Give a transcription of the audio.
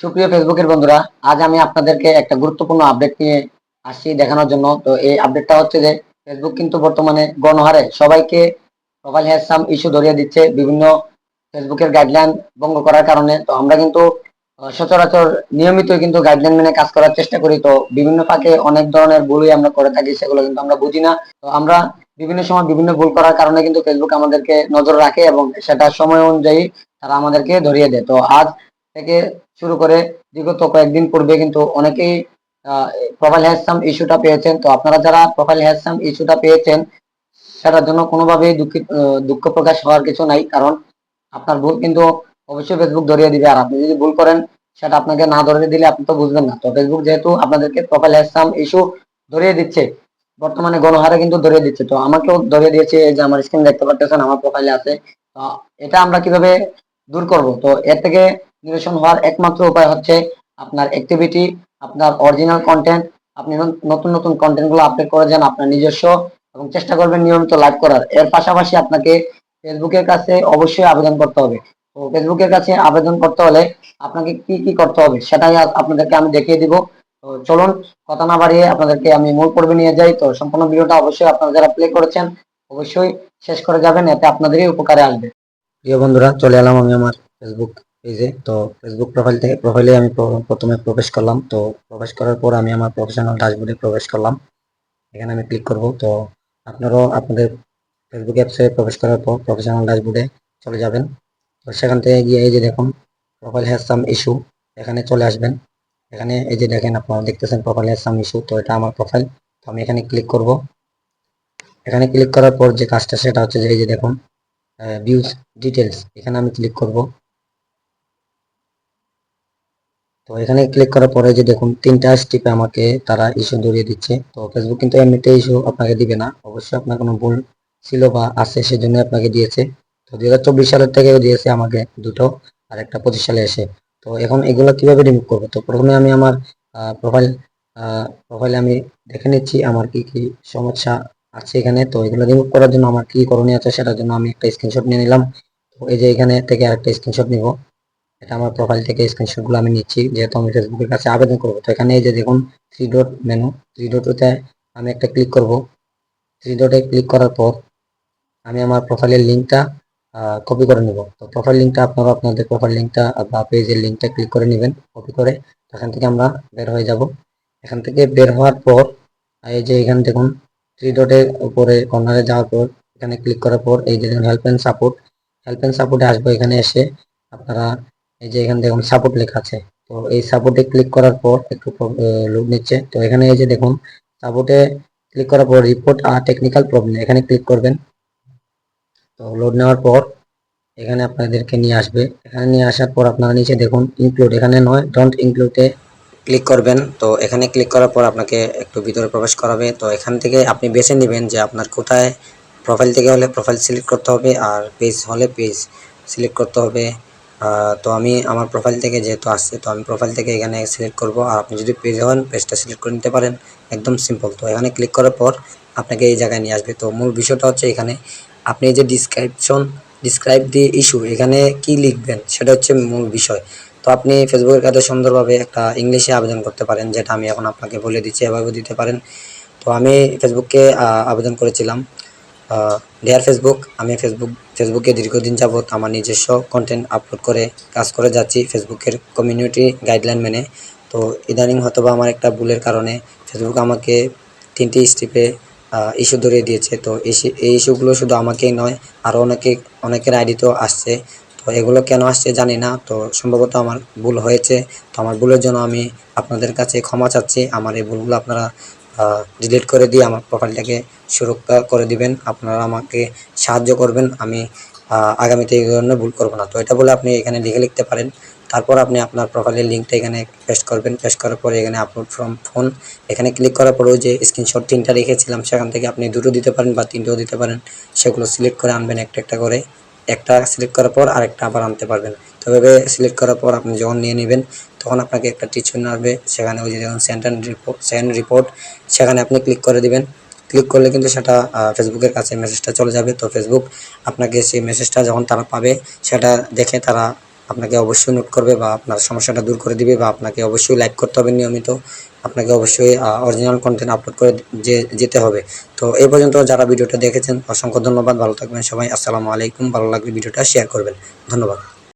সুপ্রিয় ফেসবুকের বন্ধুরা, আজ আমি আপনাদেরকে একটা গুরুত্বপূর্ণ আপডেট নিয়ে আসছি দেখানোর জন্য। তো এই আপডেটটা হচ্ছে যে ফেসবুক কিন্তু বর্তমানে গণহারে সবাইকে প্রোফাইল হ্যাসাম ইস্যু ধরিয়ে দিচ্ছে বিভিন্ন ফেসবুকের গাইডলাইন ভঙ্গ করার কারণে। তো আমরা কিন্তু সচরাচর নিয়মিতই কিন্তু গাইডলাইন মেনে কাজ করার চেষ্টা করি। তো বিভিন্ন ফাঁকে অনেক ধরনের ভুলই আমরা করে থাকি, সেগুলো কিন্তু আমরা বুঝি না। তো আমরা বিভিন্ন সময় বিভিন্ন ভুল করার কারণে কিন্তু ফেসবুক আমাদেরকে নজর রাখে এবং সেটা সময় অনুযায়ী তারা আমাদেরকে ধরিয়ে দেয়। তো আজ থেকে শুরু করে বিগত কয়েকদিন পূর্বে কিন্তু অনেকেই প্রোফাইল হ্যাসাম ইস্যুটা পেয়েছেন। তো আপনারা যারা প্রোফাইল হ্যাসাম ইস্যুটা পেয়েছেন, সেটার জন্য কোনোভাবেই দুঃখিত দুঃখ প্রকাশ হওয়ার কিছু নাই। কারণ আপনার ভুল কিন্তু অবশ্যই ফেসবুক ধরিয়ে দিবে। আর আপনি যদি ভুল করেন, সেটা আপনাকে না ধরিয়ে দিলে আপনি তো বুঝবেন না। তো ফেসবুক যেহেতু আপনাদেরকে প্রোফাইল হ্যাসাম ইস্যু ধরিয়ে দিচ্ছে, বর্তমানে গণহারে কিন্তু ধরিয়ে দিচ্ছে। তো আমাকেও ধরিয়ে দিয়েছে যে আমার স্ক্রিন দেখতে পাচ্ছেন আমার প্রোফাইলে আছে। এটা আমরা কীভাবে দূর করব? তো এর থেকে নিরসন হওয়ার একমাত্র উপায় হচ্ছে আপনার অ্যাক্টিভিটি আপনার অরিজিনাল কন্টেন্ট আপনি নতুন নতুন কন্টেন্টগুলো আপলোড করে যান আপনার নিজস্ব এবং চেষ্টা করবেন নিয়মিত লাইভ করার। এর পাশাপাশি আপনাকে ফেসবুকের কাছে অবশ্যই আবেদন করতে হবে। তো ফেসবুকের কাছে আবেদন করতে হলে আপনাকে কি কি করতে হবে সেটাই আপনাদেরকে আমি দেখিয়ে দিব। তো চলুন, কথা না বাড়িয়ে আপনাদেরকে আমি মূল পর্বে নিয়ে যাই। তো সম্পূর্ণ ভিডিওটা অবশ্যই আপনারা যারা প্লে করেছেন, অবশ্যই শেষ করে যাবেন, এতে আপনাদেরই উপকারে আসবে। প্রিয় বন্ধুরা, চলে এলাম আমি আমার ফেসবুক পেজে তো ফেসবুক প্রোফাইল থেকে প্রোফাইলে আমি প্রথমে প্রবেশ করলাম। তো প্রবেশ করার পর আমি আমার প্রফেশনাল ড্যাশবোর্ডে প্রবেশ করলাম। এখানে আমি ক্লিক করব। তো আপনারাও আপনাদের ফেসবুক অ্যাপসে প্রবেশ করার পর প্রফেশনাল ড্যাশবোর্ডে চলে যাবেন। তো সেখান থেকে গিয়ে এই যে দেখুন প্রোফাইল হ্যাজ সাম ইস্যু এখানে চলে আসবেন। এখানে এই যে দেখেন, আপনারা দেখতেছেন প্রোফাইল হ্যাজ সাম ইস্যু তো এটা আমার প্রোফাইল তো আমি এখানে ক্লিক করব। এখানে ক্লিক করার পর যে কাজটা, সেটা হচ্ছে যে এই যে দেখুন ভিউজ ডিটেলস এখানে আমি ক্লিক করব। তো এখানে ক্লিক করার পরে যে দেখুন, তিনটা স্টিপে আমাকে তারা ইস্যু ধরিয়ে দিচ্ছে। তো ফেসবুক কিন্তু এমনিতে ইস্যু আপনাকে দিবে না। অবশ্যই আপনার কোনো ভুল ছিল বা আছে সেজন্য আপনাকে দিয়েছে। তো দুই হাজার চব্বিশ সালের থেকেও দিয়েছে আমাকে দুটো, আর একটা পঁচিশ সালে এসে। তো এখন এগুলো কীভাবে রিমুভ করব? তো প্রথমে আমি আমার প্রোফাইল প্রোফাইলে আমি দেখে নিচ্ছি আমার কি কি সমস্যা আছে এখানে। তো এগুলো রিমুভ করার জন্য আমার কি করণীয় আছে সেটার জন্য আমি একটা স্ক্রিনশট নিয়ে নিলাম। তো এই যে এখানে থেকে আরেকটা স্ক্রিনশট নিব। এটা আমার প্রোফাইল থেকে স্ক্রিনশটগুলো আমি নিচ্ছি, যেহেতু আমি ফেসবুকের কাছে আবেদন করব। তো এখানে এই যে দেখুন থ্রি ডট মেনু থ্রি ডটে আমি একটা ক্লিক করব। থ্রি ডটে ক্লিক করার পর আমি আমার প্রোফাইলের লিঙ্কটা কপি করে নিব। তো প্রোফাইল লিঙ্কটা আপনারা আপনাদের প্রোফাইল লিঙ্কটা বা পেজের লিঙ্কটা ক্লিক করে নেবেন কপি করে এখান থেকে আমরা বের হয়ে যাব। এখান থেকে বের হওয়ার পর, এই যে এখানে দেখুন থ্রি ডটের উপরে কর্নারে যাওয়ার পর, এখানে ক্লিক করার পর এই যে দেখুন help and support help and সাপোর্টে আসব এখানে এসে, আপনারা এই যে এখানে দেখুন সাপোর্ট লেখা আছে। তো এই সাপোর্টে ক্লিক করার পর একটু লোড নিচ্ছে। তো এখানে এই যে দেখুন সাপোর্টে ক্লিক করার পর রিপোর্ট আর টেকনিক্যাল প্রবলেম এখানে ক্লিক করবেন। তো লোড নেওয়ার পর এখানে আপনাদেরকে নিয়ে আসবে। এখানে নিয়ে আসার পর আপনারা নিচে দেখুন ইনক্লুড এখানে নয় ডোন্ট ইনক্লুডে ক্লিক করবেন। তো এখানে ক্লিক করার পর আপনাকে একটু ভিতরে প্রবেশ করাবে। তো এখান থেকে আপনি বেছে নেবেন যে আপনার কোথায় প্রোফাইল থেকে হলে প্রোফাইল সিলেক্ট করতে হবে আর পেজ হলে পেজ সিলেক্ট করতে হবে। তো আমি আমার প্রোফাইল থেকে যেহেতু আসছে, তো আমি প্রোফাইল থেকে এখানে সিলেক্ট করব। আর আপনি যদি পেজ হন পেজটা সিলেক্ট করে নিতে পারেন। একদম সিম্পল তো এখানে ক্লিক করার পর আপনাকে এই জায়গায় নিয়ে আসবে। তো মূল বিষয়টা হচ্ছে এখানে আপনি যে ডিসক্রিপশন ডিসক্রাইব দি ইস্যু এখানে কি লিখবেন সেটা হচ্ছে মূল বিষয়। তো আপনি ফেসবুকের কাছে সুন্দরভাবে একটা ইংলিশে আবেদন করতে পারেন, যেটা আমি এখন আপনাকে বলে দিচ্ছি এভাবে দিতে পারেন। তো আমি ফেসবুককে আবেদন করেছিলাম। ডিয়ার ফেসবুক আমি ফেসবুক ফেসবুকে দীর্ঘদিন যাবৎ আমার নিজস্ব কন্টেন্ট আপলোড করে কাজ করে যাচ্ছি ফেসবুকের কমিউনিটি গাইডলাইন মেনে। তো ইদানিং হয়তো আমার একটা ভুলের কারণে ফেসবুক আমাকে তিনটি স্টেপে ইস্যু ধরিয়ে দিয়েছে। তো এই ইস্যুগুলো শুধু আমাকেই নয় আরও অনেকে, অনেকের আইডিতেও আসছে। তো এগুলো কেন আসছে জানি না। তো সম্ভবত আমার ভুল হয়েছে। তো আমার ভুলের জন্য আমি আপনাদের কাছে ক্ষমা চাচ্ছি। আমার এই ভুলগুলো আপনারা ডিলিট করে দিয়ে আমার প্রোফাইলটাকে সুরক্ষা করে দিবেন। আপনারা আমাকে সাহায্য করবেন। আমি আগামীতে এই ধরনের ভুল করব না। তো এটা বলে আপনি এখানে লিখে লিখতে পারেন। তারপর আপনি আপনার প্রোফাইলের লিঙ্কটা এখানে পেস্ট করবেন। পেস্ট করার পরে এখানে আপলোড ফ্রম ফোন এখানে ক্লিক করার পরে ওই যে স্ক্রিনশট তিনটা রেখেছিলাম, সেখান থেকে আপনি দুটো দিতে পারেন বা তিনটেও দিতে পারেন। সেগুলো সিলেক্ট করে আনবেন একটা একটা করে। একটা সিলেক্ট করার পর আরেকটা আবার আনতে পারবেন। তো এভাবে সিলেক্ট করার পর আপনি যখন নিয়ে নেবেন, তখন আপনাকে একটা টিচার আসবে। সেখানে ওই যে দেখুন সেন্টার রিপোর্ট সেন্ড রিপোর্ট সেখানে আপনি ক্লিক করে দিবেন। ক্লিক করলে কিন্তু সেটা ফেসবুকের কাছে মেসেজটা চলে যাবে। তো ফেসবুক আপনাকে সেই মেসেজটা যখন তারা পাবে, সেটা দেখে তারা আপনাকে অবশ্যই নোট করবে বা আপনার সমস্যাটা দূর করে দিবে বা আপনাকে অবশ্যই লাইক করতে হবে নিয়মিত। আপনাকে অবশ্যই অরিজিনাল কন্টেন্ট আপলোড করে যে, যেতে হবে। তো এই পর্যন্ত যারা ভিডিওটা দেখেছেন, অসংখ্য ধন্যবাদ। ভালো থাকবেন সবাই। আসসালামু আলাইকুম। ভালো লাগলে ভিডিওটা শেয়ার করবেন। ধন্যবাদ।